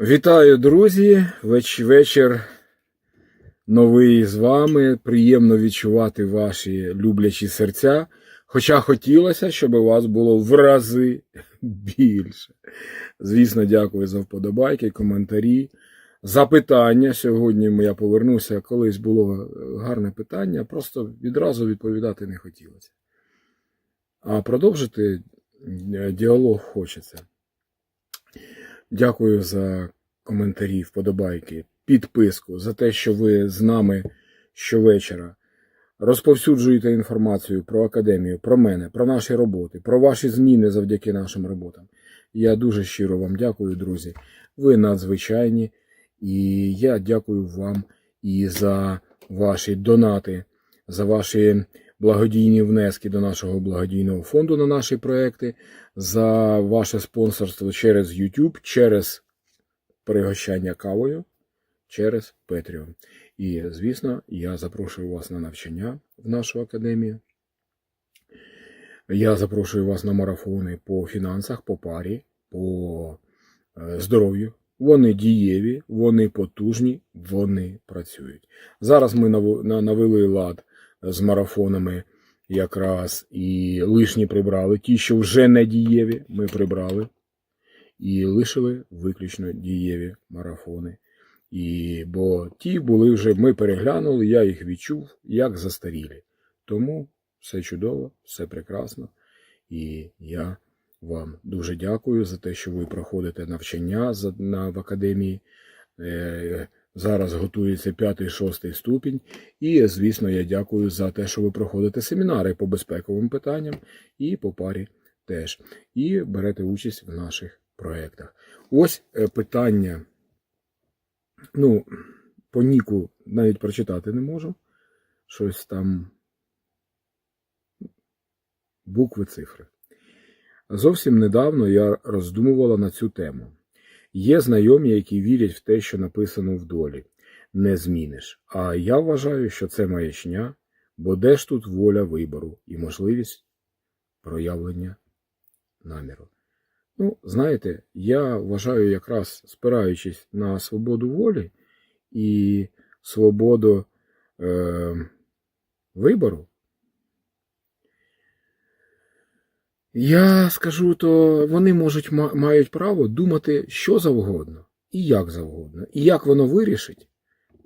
Вітаю, друзі! Веч вечір новий з вами. Приємно відчувати ваші люблячі серця. Хоча хотілося, щоб у вас було в рази більше. Звісно, дякую за вподобайки, коментарі, запитання. Сьогодні я повернуся. Колись було гарне питання, просто відразу відповідати не хотілося. А продовжити е, діалог хочеться. Дякую за коментарі, вподобайки, підписку, за те, що ви з нами щовечора розповсюджуєте інформацію про академію, про мене, про наші роботи, про ваші зміни завдяки нашим роботам. Я дуже щиро вам дякую, друзі. Ви надзвичайні, і я дякую вам і за ваші донати, за ваші благодійні внески до нашого благодійного фонду на наші проекти, за ваше спонсорство через YouTube, через пригощання кавою, через Patreon. І, звісно, я запрошую вас на навчання в нашу академію. Я запрошую вас на марафони по фінансах, по парі, по е, здоров'ю. Вони дієві, вони потужні, вони працюють. Зараз ми навели лад з марафонами якраз і лишні прибрали. Ті, що вже не дієві, ми прибрали і лишили виключно дієві марафони. І, бо ті були вже, ми переглянули, я їх відчув як застарілі. Тому все чудово, все прекрасно. І я вам дуже дякую за те, що ви проходите навчання на, в академії. Зараз готується п'ятий, шостий ступінь. І, звісно, я дякую за те, що ви проходите семінари по безпековим питанням і по парі теж. І берете участь в наших проєктах. Ось е, питання. Ну, по Ніку навіть прочитати не можу. Щось там. Букви, цифри. Зовсім недавно я роздумувала на цю тему. Є знайомі, які вірять в те, що написано в долі. Не зміниш. А я вважаю, що це маячня, бо де ж тут воля вибору і можливість проявлення наміру. Ну, знаєте, я вважаю, якраз спираючись на свободу волі і свободу е, вибору, я скажу, то вони можуть мають право думати що завгодно, і як завгодно. І як воно вирішить,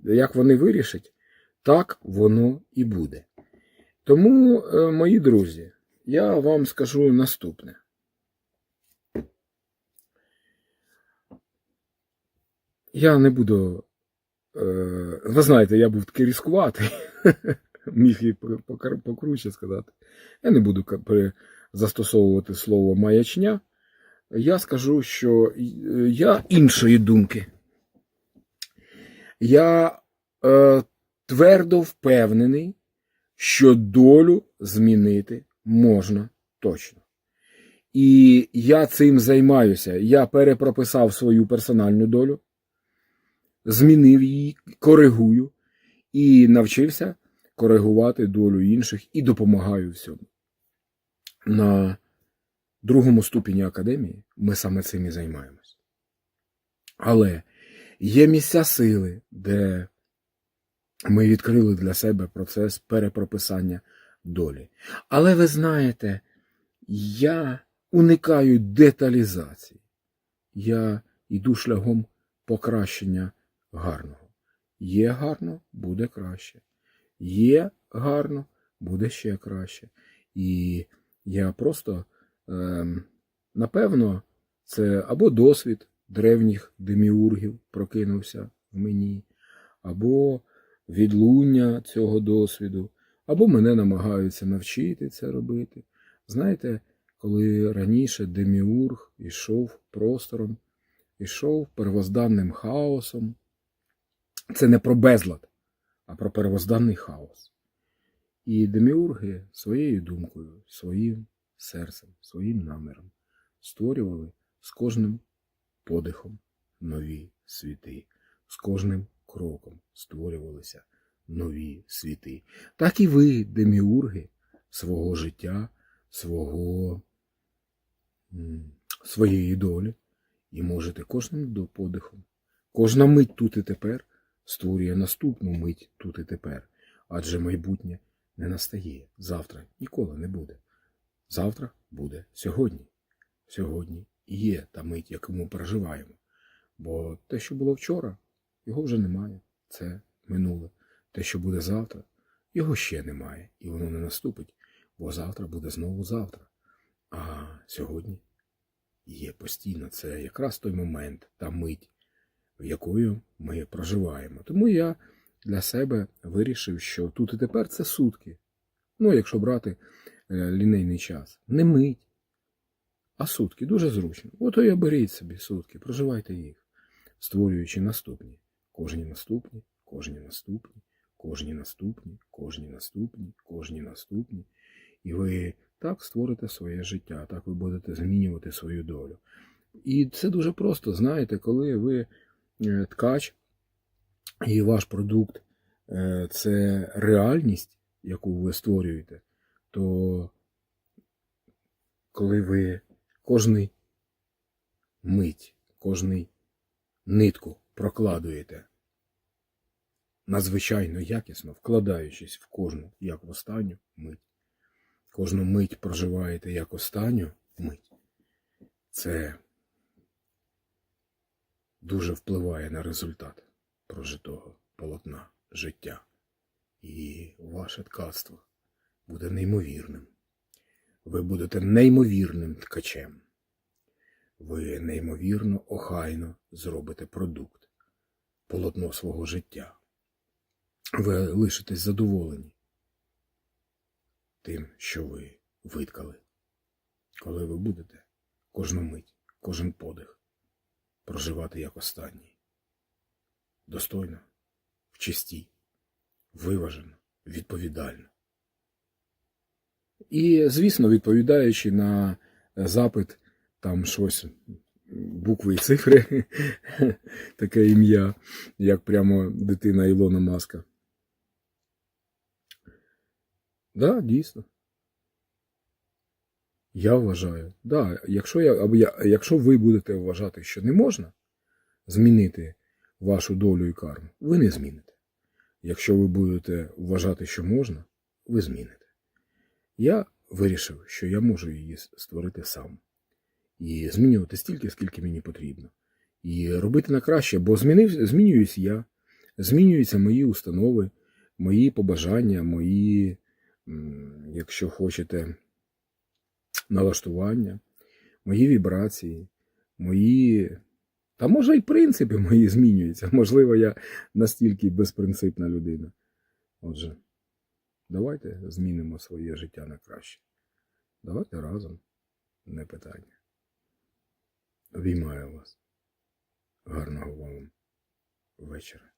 як вони вирішать, так воно і буде. Тому, е, мої друзі, я вам скажу наступне. Я не буду. Е, ви знаєте, я був такий різкуватий. Міг і покруче сказати. Я не буду застосовувати слово маячня. Я скажу, що е, я іншої думки. Я е, твердо впевнений, що долю змінити можна точно. І я цим займаюся. Я перепрописав свою персональну долю, змінив її, коригую і навчився коригувати долю інших і допомагаю всьому. На другому ступені академії ми саме цим і займаємось. Але є місця сили, де ми відкрили для себе процес перепрописання долі. Але ви знаєте, я уникаю деталізації. Я йду шляхом покращення гарного. Є гарно, буде краще. Є гарно, буде ще краще. І я просто, ем, напевно, це або досвід древніх деміургів прокинувся в мені, або відлуння цього досвіду, або мене намагаються навчити це робити. Знаєте, коли раніше деміург ішов простором, ішов первозданним хаосом, це не про безлад, а про первозданний хаос. І деміурги своєю думкою, своїм серцем, своїм наміром створювали з кожним подихом нові світи, з кожним кроком створювалися нові світи. Так і ви, деміурги, свого життя, свого, своєї долі, і можете кожним подихом. Кожна мить тут і тепер створює наступну мить тут і тепер. Адже майбутнє не настає. Завтра ніколи не буде. Завтра буде сьогодні. Сьогодні є та мить, яку ми проживаємо. Бо те, що було вчора, його вже немає. Це минуле. Те, що буде завтра, його ще немає, і воно не наступить, бо завтра буде знову завтра. А сьогодні є постійно. Це якраз той момент, та мить, в якою ми проживаємо. Тому я для себе вирішив, що тут і тепер це сутки. Ну, якщо брати е, лінейний час, не мить, а сутки дуже зручно. От і беріть собі сутки, проживайте їх, створюючи наступні. Кожні наступні, кожні наступні, кожні наступні, кожні наступні, кожні наступні. І ви так створите своє життя, так ви будете змінювати свою долю. І це дуже просто, знаєте, коли ви е, ткач, і ваш продукт е, це реальність, яку ви створюєте, то коли ви кожний мить, кожний нитку прокладуєте надзвичайно якісно, вкладаючись в кожну, як в останню мить, кожну мить проживаєте як останню мить, це дуже впливає на результат прожитого полотна життя. І ваше ткацтво буде неймовірним. Ви будете неймовірним ткачем. Ви неймовірно охайно зробите продукт, полотно свого життя. Ви лишитесь задоволені тим, що ви виткали, коли ви будете кожну мить, кожен подих проживати як останній. Достойно, в чисті, виважено, відповідально. І, звісно, відповідаючи на запит, там щось, букви і цифри, таке ім'я, як прямо дитина Ілона Маска. Да, дійсно. Я вважаю, да, якщо, я, якщо ви будете вважати, що не можна змінити вашу долю і карму, ви не зміните. Якщо ви будете вважати, що можна, ви зміните. Я вирішив, що я можу її створити сам. І змінювати стільки, скільки мені потрібно. І робити на краще, бо змінив, змінююсь я, змінюються мої установи, мої побажання, мої, якщо хочете, налаштування, мої вібрації, мої. Та може і принципи мої змінюються. Можливо, я настільки безпринципна людина. Отже, давайте змінимо своє життя на краще. Давайте разом, не питання. Обіймаю вас. Гарного вам вечора.